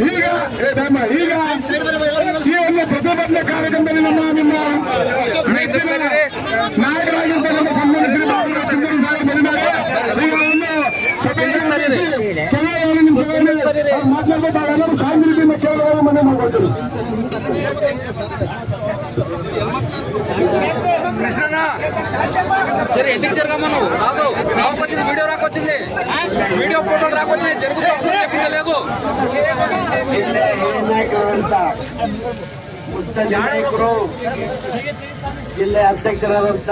ಈಗ ಈಗ ಈ ಒಂದು ಪ್ರತಿಭಟನೆ ಕಾರ್ಯಕ್ರಮದಲ್ಲಿ ನಮ್ಮ ನಿಮ್ಮ ನಾಯಕರಾಗಿದ್ದ ನಮ್ಮ ಸಂಬಂಧಿಸಿದ ಈಗ ಒಂದು ಸಭೆಯನ್ನು ಎಲ್ಲರೂ ಶಾಂತಿಯಿಂದ ಕೇಳುವ ಮನೆ ಮಾಡ್ಕೊಳ್ತೀವಿ కృష్ణ సరే ఇంటికి జరగమను రాదు సభాపతిని వీడియో రాకొచ్చింది వీడియో ఫోటోలు రాకొచ్చింది జరుగుతూ అవసరం చెప్పింది లేదు ನಾಯಕರಂತ ಉತ್ತ ನಾಯಕರು ಜಿಲ್ಲೆ ಅಧ್ಯಕ್ಷರಾದಂತ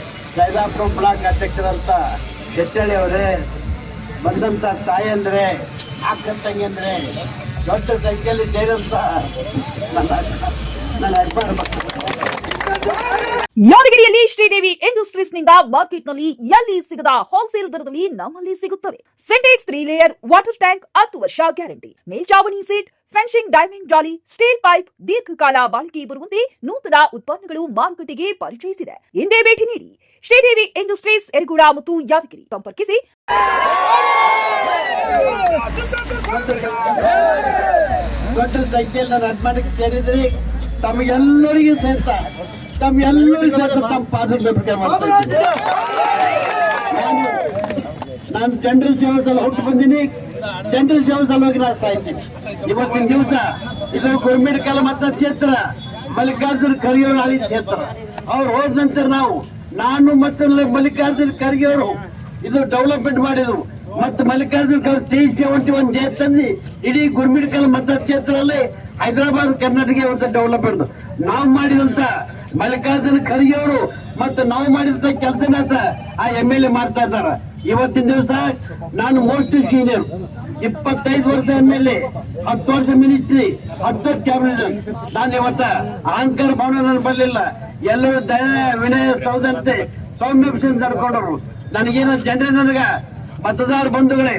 ಸೈದಾಪುರ ಬ್ಲಾಕ್ ಅಧ್ಯಕ್ಷರಂತ ಹೆಚ್ಚಳ್ಳಿ ಅವರೇ, ಬಂದಂತ ತಾಯಂದ್ರೆ ಅಕ್ಕ ತಂಗಿಯಂದ್ರೆ ದೊಡ್ಡ ಸಂಖ್ಯೆಯಲ್ಲಿ ಸೇರಂತ ನನ್ನ ಅಭಿಮಾನ ಯಾದಗಿರಿಯಲ್ಲಿ ಶ್ರೀದೇವಿ ಇಂಡಸ್ಟ್ರೀಸ್ನಿಂದ ಮಾರ್ಕೆಟ್ನಲ್ಲಿ ಎಲ್ಲಿ ಸಿಗದ ಹೋಲ್ಸೇಲ್ ದರದಲ್ಲಿ ನಮ್ಮಲ್ಲಿ ಸಿಗುತ್ತವೆ. Sintex three layer water tank ಹತ್ತು ವರ್ಷ ಗ್ಯಾರಂಟಿ. ಮೇಲ್ಚಾವಣಿ ಸೀಟ್ ಫೆನ್ಸಿಂಗ್ ಡೈಮಂಡ್ ಜಾಲಿ ಸ್ಟೀಲ್ ಪೈಪ್ ದೀರ್ಘಕಾಲ ಬಾಳಿಕೆ ಬರುವಂತೆ ನೂತನ ಉತ್ಪನ್ನಗಳು ಮಾರುಕಟ್ಟೆಗೆ ಪರಿಚಯಿಸಿದೆ. ಹಿಂದೆ ಭೇಟಿ ನೀಡಿ ಶ್ರೀದೇವಿ ಇಂಡಸ್ಟ್ರೀಸ್, ಎರಗುಡ ಮತ್ತು ಯಾದಗಿರಿ ಸಂಪರ್ಕಿಸಿ. ತಮಗೆಲ್ಲರಿಗೂ ಸೇರ್ತ ತಮ್ಗೆಲ್ಲರಿಗೂ ಸೇರ್ತ ತಮ್ಮ ಪಾದ ನಾನು ಜನರಲ್ ಸೇವೆ ಸಲ ಹುಟ್ಟು ಬಂದೀನಿ. ಜನರಲ್ ಸೇವೆ ನಾನು ಸಾಯ್ತೀನಿ ಇವತ್ತಿನ ದಿವಸ ಇದು ಗುರುಮಿಡ್ಕಲ್ ಮತ ಕ್ಷೇತ್ರ, ಮಲ್ಲಿಕಾರ್ಜುನ ಖರ್ಗೆ ಆಳಿ ಕ್ಷೇತ್ರ. ಅವ್ರು ಹೋದ ನಂತರ ನಾವು, ನಾನು ಮತ್ತು ಮಲ್ಲಿಕಾರ್ಜುನ ಖರ್ಗೆ ಅವರು ಇದು ಡೆವಲಪ್ಮೆಂಟ್ ಮಾಡಿದ್ರು ಮತ್ತು ಮಲ್ಲಿಕಾರ್ಜುನ ಖರ್ಗೆ ತ್ರೀ ಒಂದು ತಂದು ಇಡೀ ಕ್ಷೇತ್ರ ಮತಕ್ಷೇತ್ರದಲ್ಲಿ ಹೈದರಾಬಾದ್ ಕರ್ನಾಟಕ ಒಂದು ಡೆವಲಪ್ಮೆಂಟ್ ನಾವು ಮಾಡಿದಂತ ಮಲ್ಲಿಕಾರ್ಜುನ ಖರ್ಗೆ ಅವರು ಮತ್ತು ನಾವು ಮಾಡಿದಂತ ಕೆಲಸನ ಆ ಎಂ ಎಲ್ ಎ ಮಾಡ್ತಾ ಇದ್ದಾರ. ಇವತ್ತಿನ ದಿವಸ ನಾನು ಮೋಸ್ಟ್ ಸೀನಿಯರ್. ಇಪ್ಪತ್ತೈದು ವರ್ಷ ಮೇಲೆ ಹತ್ತು ವರ್ಷ ಮಿನಿಸ್ಟ್ರಿ ಹತ್ತು ವರ್ಷ ಕ್ಯಾಬಿನೆಟ್. ನಾನು ಇವತ್ತ ಅಹಂಕಾರ ಭಾವನೆ ನಾನು ಬರಲಿಲ್ಲ. ಎಲ್ಲರೂ ದಯ, ವಿನಯ, ಸೌದಂತೆ ಸೌಮ್ಯ ನಡ್ಕೊಂಡರು ನನಗೇನ ಜನರೇ ನನಗ ಮತದಾರ ಬಂಧುಗಳೇ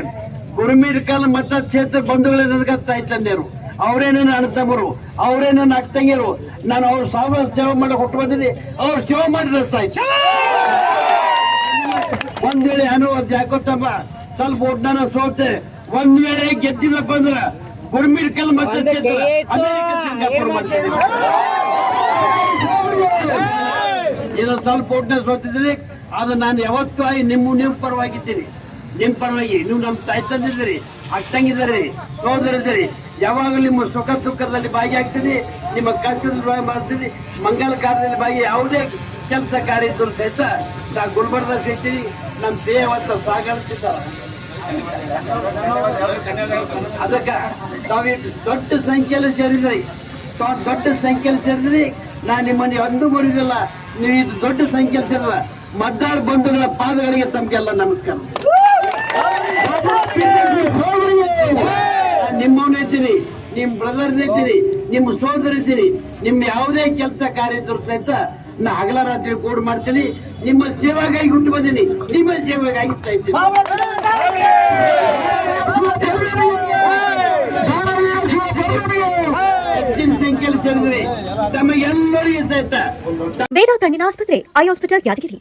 ಗುರುಮೀರ್ಕಲ್ ಮತ ಕ್ಷೇತ್ರ ಬಂಧುಗಳೇ ನನಗ ತಾಯಿ ತಂದೆಯರು. ಅವರೇ ನನ್ನ ತಮ್ಮರು, ಅವರೇ ನನ್ನ ಅಕ್ಕ ತಂಗಿಯರು. ನಾನು ಅವ್ರ ಸಾವಿರ ಸೇವೆ ಮಾಡಕ್ ಹುಟ್ಟು ಬಂದಿದ್ದೀನಿ. ಅವ್ರು ಸೇವೆ ಮಾಡಿ ರಸ್ತಾ ಇದ್ದೆ ಒಂದ್ ವೇಳೆ ಯಾಕೋ ತಪ್ಪಾ ಸ್ವಲ್ಪ ಒಡ್ಡಾನ ಸೋತೆ. ಒಂದ್ ವೇಳೆ ಗೆದ್ದಿಲ್ಲಪ್ಪ ಅಂದ್ರ ಮತ್ತೆ ಅಮೆರಿಕ ಸಿಂಗಾಪುರ್ ಮಾಡ್ತೀನಿ ಇದು ಸ್ವಲ್ಪ ಒಡ್ಡ ಸೋತಿದ್ರಿ ಅದು ನಾನು ಯಾವತ್ತೂ ಆಗಿ ನಿಮ್ಮ ನಿಮ್ಮ ಪರವಾಗಿದ್ದೀನಿ. ನಿಮ್ ಪರವಾಗಿ. ನೀವು ನಮ್ಮ ತಾಯಿ ತಂದಿದ್ದೀರಿ. ಅಕ್ಕಂಗಿದ್ದೀರಿ. ಸೋದರಿದ್ದೀರಿ. ಯಾವಾಗಲೂ ನಿಮ್ಮ ಸುಖ ದುಃಖದಲ್ಲಿ ಭಾಗಿಯಾಗ್ತೀನಿ. ನಿಮ್ಮ ಕಷ್ಟದಲ್ಲಿ ಭಾಗಿ ಮಾಡ್ತೀನಿ ಮಂಗಲ ಕಾರ್ಯದಲ್ಲಿ ಭಾಗಿ ಯಾವುದೇ ಕೆಲಸ ಕಾರ್ಯ ಇದ್ರೂ ಸಹಿತ ನಾ ಗುಲ್ಬರ್ಗ ಸಿಟಿ ನಮ್ಮ ದೇಹವಂತ ಸಾಗಾಡ್ತಿದ್ದಾರ ಅದಕ್ಕ ನಾವೀಗ ದೊಡ್ಡ ಸಂಖ್ಯೆಯಲ್ಲಿ ಸೇರಿದ್ರಿ. ತಾವ್ ದೊಡ್ಡ ಸಂಖ್ಯೆಯಲ್ಲಿ ಸೇರಿದ್ರಿ, ನಾ ನಿಮ್ಮನ್ನ ಅಂದು ಮುರಿದಿಲ್ಲ ನೀವು ಇದು ದೊಡ್ಡ ಸಂಖ್ಯೆಯಲ್ಲಿ ಸೇರಿದ ಮದ್ದಾಳ ಬಂಧುಗಳ ಪಾದಗಳಿಗೆ ತಮಗೆಲ್ಲ ನಮಸ್ಕಾರ. ನಾನ್ ನಿಮ್ಮವನ್ನ ಇದ್ದೀನಿ, ನಿಮ್ ಬ್ರದರ್ ಇದ್ದೀನಿ, ನಿಮ್ಮ ಸೋದರ ಇದ್ದೀನಿ, ನಿಮ್ಮ ಯಾವುದೇ ಕೆಲಸ ಕಾರ್ಯ ಇದ್ರು ನಾ ಹಗಲ ರಾತ್ರಿ ಕೋಡ್ ಮಾಡ್ತೀನಿ. ನಿಮ್ಮ ಸೇವೆಗಾಗಿ ಹುಟ್ಟು ಬಂದೀನಿ. ನಿಮ್ಮ ಸೇವೆಗಾಗಿ ಹೆಚ್ಚಿನ ಸಂಖ್ಯೆಯಲ್ಲಿ ಸೇರಿದ್ರಿ. ತಮಗೆಲ್ಲರಿಗೂ ಸಹಿತ ವೇದಾ ಕಣ್ಣಿನ ಆಸ್ಪತ್ರೆ eye hospital Yadgiri.